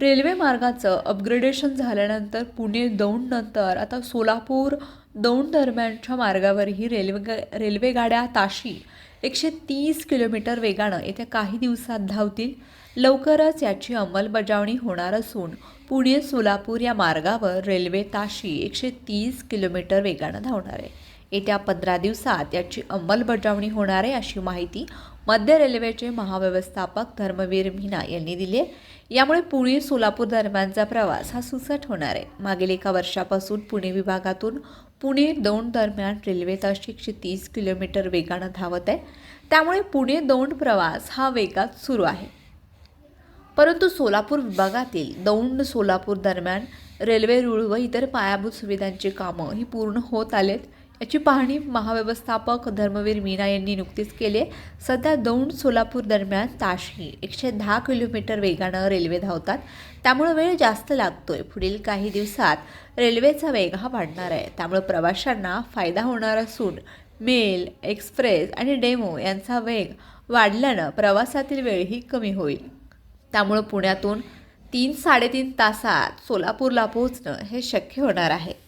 Railway मार्गाचं upgradation झाल्यानंतर पुणे दौंडनंतर आता सोलापूर दौंड दरम्यानच्या मार्गावरही रेल्वे रेल्वे गाड्या ताशी. एकशे तीस किलोमीटर वेगानं येत्या काही दिवसात धावतील. लवकरच याची अंमलबजावणी होणार असून पुणे सोलापूर या मार्गावर रेल्वे ताशी एकशे तीस किलोमीटर वेगानं धावणार. आहे येत्या पंधरा दिवसात याची अंमलबजावणी होणार आहे अशी माहिती मध्य रेल्वेचे महाव्यवस्थापक धर्मवीर मीना यांनी दिली आहे. यामुळे पुणे सोलापूर दरम्यानचा प्रवास हा सुसट होणार आहे. मागील एका वर्षापासून पुणे विभागातून पुणे दौंड दरम्यान रेल्वे ताशी एकशे तीस किलोमीटर वेगानं धावत आहे. त्यामुळे पुणे दौंड प्रवास हा वेगात सुरू आहे. परंतु सोलापूर विभागातील दौंड सोलापूर दरम्यान रेल्वे रूळ व इतर पायाभूत सुविधांची कामं ही पूर्ण होत आलेत. याची पाहणी महाव्यवस्थापक धर्मवीर मीना यांनी नुकतीच केली सध्या दौंड सोलापूर दरम्यान ताशी एकशे दहा किलोमीटर वेगानं रेल्वे धावतात. त्यामुळे वेळ जास्त लागतोय. पुढील काही दिवसात रेल्वेचा वेग हा वाढणार आहे. त्यामुळे प्रवाशांना फायदा होणार असून मेल एक्सप्रेस आणि डेमो यांचा वेग वाढल्यानं प्रवासातील वेळही कमी होईल. त्यामुळं पुण्यातून तीन साडेतीन तासात सोलापूरला पोहोचणं हे शक्य होणार आहे.